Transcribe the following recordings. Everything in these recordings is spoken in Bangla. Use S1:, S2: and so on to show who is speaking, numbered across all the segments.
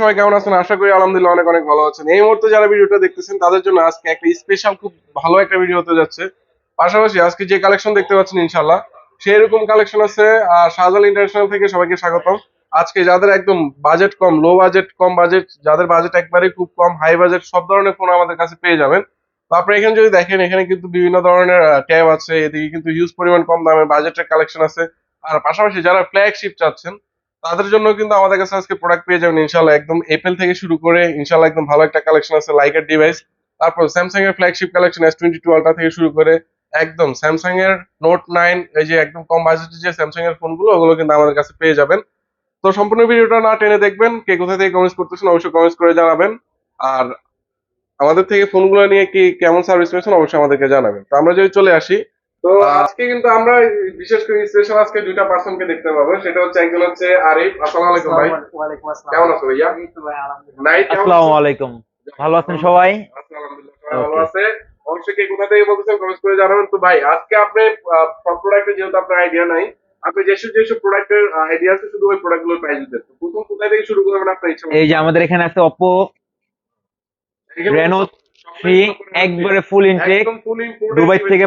S1: সবাই কেমন আছেন? আশা করি অনেক ভালো আছেন। এই মুহূর্তে যারা দেখতেছেন, তাদের জন্য আজকে একটা স্পেশাল খুব ভালো একটা ভিডিও হতে যাচ্ছে। পাশাপাশি আজকে যে কালেকশন দেখতে পাচ্ছেন ইনশাল্লাহ কালেকশন আছে, আর থেকে সবাইকে আজকে যাদের একদম বাজেট কম লো বাজেট কম বাজেট যাদের বাজেট একবারে খুব কম হাই বাজেট সব ধরনের ফোন আমাদের কাছে পেয়ে যাবেন। তো আপনি এখানে যদি দেখেন, এখানে কিন্তু বিভিন্ন ধরনের ট্যাব আছে, এদিকে কিন্তু হিউজ পরিমাণ কম দামে বাজেটের কালেকশন আছে। আর পাশাপাশি যারা ফ্ল্যাগশিপ চাচ্ছেন তাদের জন্য কিন্তু আমাদের কাছে আজকে প্রোডাক্ট পেয়ে যাবেন ইনশাল্লাহ একদম এপেল থেকে শুরু করে ইনশাল্লাহ একদম ভালো একটা কালেকশন আছে লাইকের ডিভাইস তারপর স্যামসাং এর flagship collection S twenty two ultra থেকে শুরু করে, একদম স্যামসাং এর নোট নাইন এই যে একদম কম বাজেটের যে স্যামসাং এর ফোনগুলো ওগুলো কিন্তু আমাদের কাছে পেয়ে যাবেন। তো সম্পূর্ণ ভিডিওটা না টেনে দেখবেন, কে কোথা থেকে কমেন্টস করতেছেন অবশ্যই কমেন্টস করে জানাবেন। আর আমাদের থেকে ফোনগুলো নিয়ে কি কেমন সার্ভিস পেয়েছেন, অবশ্যই আমাদেরকে জানাবেন। তো আমরা যদি চলে আসি তো আজকে কিন্তু আমরা বিশেষ করে স্পেশাল আজকে দুইটা পার্সনকে দেখতে পাবো। সেটা হচ্ছে একজন হচ্ছে আরিফ। আসসালামু আলাইকুম ভাই। কেমন আছো ভাইয়া?
S2: আসসালামু আলাইকুম। ভালো আছেন সবাই?
S1: আলহামদুলিল্লাহ ভালো আছে। অবশ্যই কে কোথা থেকে বলতেছেন কমেন্ট করে জানাবেন। তো ভাই আজকে আপনি প্রোডাক্টের যেহেতু আপনার আইডিয়া নাই আপনি যেসব যেসব প্রোডাক্টের আইডিয়া আছে শুধু ওই প্রোডাক্টগুলোর প্রাইস দিতেন তো প্রথম কোথায় থেকে শুরু করবেন আপনার ইচ্ছা
S2: এই যে আমাদের এখানে আছে Oppo
S1: এখানে
S2: Reno
S1: সব
S2: 3
S1: প্রোডাক্ট
S2: একবারে ফুল ইনটেক দুবাই থেকে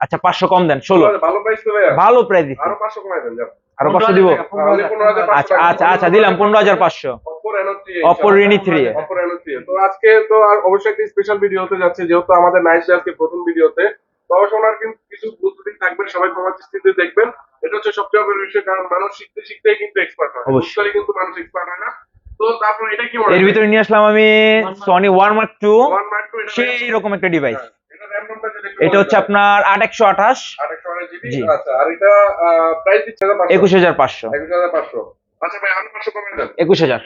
S2: আচ্ছা পাঁচশো কম দেন ষোলো।
S1: ভালো প্রাইস
S2: দিচ্ছি।
S1: আরও 500 কমাই দেন যাও।
S2: আরও পাঁচশো দিব? আচ্ছা আচ্ছা আচ্ছা দিলাম পনেরো হাজার পাঁচশো।
S1: Oppo Reno 3
S2: Oppo Reno 3
S1: Oppo Reno 3 তো আজকে তো অবশ্যই একটা স্পেশাল ভিডিও হতে যাচ্ছে যেহেতু আমাদের আজকে প্রথম ভিডিওতে কিন্তু কিছু থাকবে সবাই দেখবেন। এটা হচ্ছে সবচেয়ে বড় বিষয় কারণ মানুষ শিখতে শিখতেই কিন্তু এক্সপার্ট হয়।
S2: অবশ্যই।
S1: কিন্তু মানুষ এক্সপার্ট হয় না। তো তারপর এটা কি
S2: এর ভিতরে নিয়ে আসলাম আমি সনি ওয়ান মার্ক টু সেই রকম একটা ডিভাইস
S1: এটা
S2: হচ্ছে আপনার আট একশো আঠাশ।
S1: 828 জিবি? আচ্ছা আর এটা প্রাইস দিচ্ছে
S2: একুশ হাজার পাঁচশো।
S1: 21500 আচ্ছা ভাই আরও 500 কমে দেন।
S2: একুশ হাজার।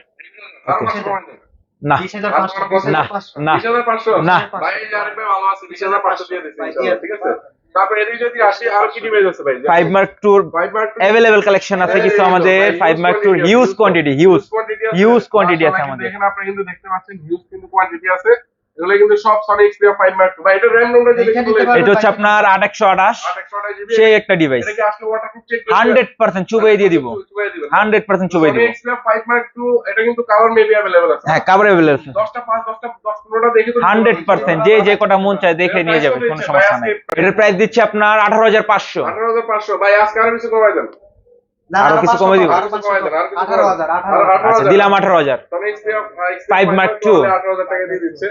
S1: আরও 500 কমে দেন।
S2: না। না না। না।
S1: ভাই এই যে আরিফ ভাই ভালো আছে 20500 দিয়ে দিচ্ছি ইনশাআল্লাহ, ঠিক আছে? তারপর এদিকে যদি আসি আর কি ডিভাইস আছে ভাই?
S2: ফাইভ মার্ক টুর
S1: ফাইভ মার্ক
S2: অ্যাভেলেবেল কালেকশন আছে কিছু আমাদের ফাইভ মার্ক টুর huge quantity huge Huge quantity আছে আমাদের।
S1: এখানে আপনি কিন্তু দেখতে পাচ্ছেন হিউজ কিন্তু কোয়ান্টিটি আছে। এগুলো কিন্তু সব সনি এক্সপিরিয়া 5 মার্ক ভাই এটা RAM রোমটা যদি বলে
S2: এটা হচ্ছে আপনার আট একশো আঠাশ।
S1: 828 জিবি
S2: সেই একটা ডিভাইস
S1: এটা কি আসলে ওয়াটারপ্রুফ চেক
S2: হান্ড্রেড পার্সেন্ট চুবাই দিয়ে দিব। হান্ড্রেড পার্সেন্ট চুবাই দিব।
S1: ফাইভ মার্ক টু এটা কিন্তু কালার মেবি অ্যাভেলেবল আছে।
S2: হ্যাঁ কাভার অ্যাভেলেবল আছে।
S1: দশটা পাঁচ দশটা দশ পনেরোটা দেখে তো
S2: হান্ড্রেড পার্সেন্ট যে যে কটা মন চায় দেখে নিয়ে যাবে কোনো সমস্যা নাই। এটার প্রাইস দিচ্ছে আপনার আঠারো হাজার পাঁচশো।
S1: আঠারো হাজার পাঁচশো। ভাই আজকে আরও কিছু কমাই দেন।
S2: আরও কিছু কমে দিব? আচ্ছা দিলাম আঠারো হাজার। Mark two।
S1: আঠারো হাজার টাকা দিয়ে দিচ্ছে।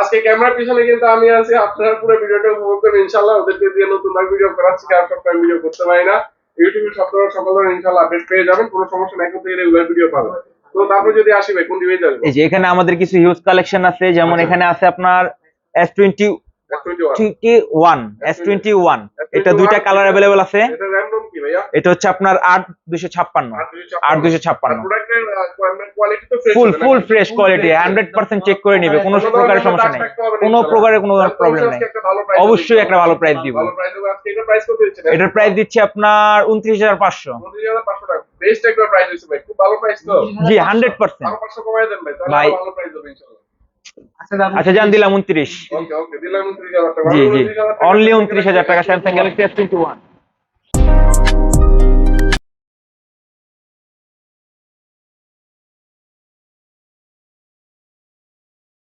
S1: আজকে ক্যামেরার পিছনে কিন্তু আমি আছি। আপনারা পুরো ভিডিওটা উপভোগ করবেন। ইনশাল্লাহ ওদেরকে দিয়ে নতুন ভিডিও করাচ্ছি কারণ সবসময় ভিডিও করতে পারি না। ইউটিউবে সব সকল ধরনের ইনশাল্লাহ আপডেট পেয়ে যাবেন। কোনো সমস্যা নাই এখন থেকে রেগুলার ভিডিও পাবেন। তো তারপর যদি আসি ভাই কোন ডিভাইস আসবে?
S2: এই যে এখানে আমাদের কিছু হিউজ কালেকশন আছে যেমন এখানে আছে আপনার S twenty twenty one S twenty one এটা দুইটা কালার অ্যাভেলেবল আছে।
S1: এটা ভাইয়া
S2: এটা হচ্ছে আপনার আট দুশো ছাপ্পান্ন। আট দুশো ছাপ্পান্ন।
S1: প্রোডাক্টের কোয়ালিটি তো
S2: full full fresh quality hundred percent check করে নিবে কোনো প্রকারের সমস্যা নেই। কোনো। প্রকারের কোনো প্রবলেম নেই। অবশ্যই একটা ভালো প্রাইস দিব।
S1: ভালো price দেবো। আজকে এটার
S2: প্রাইস দিচ্ছি আপনার উনত্রিশ হাজার পাঁচশো।
S1: 29,500 টাকা। Best একটা হয়েছে ভাই। খুব ভালো price তো?
S2: জি হান্ড্রেড পার্সেন্ট
S1: আরও 500 কমায় দেন ভাই, তাহলে ভালো হবে ইনশাআল্লাহ।
S2: আচ্ছা জান দিলাম উনত্রিশ।
S1: okay, দিলাম 29,000 টাকা।
S2: জি জি। অনলি উনত্রিশ হাজার টাকা। Samsung Galaxy S twenty one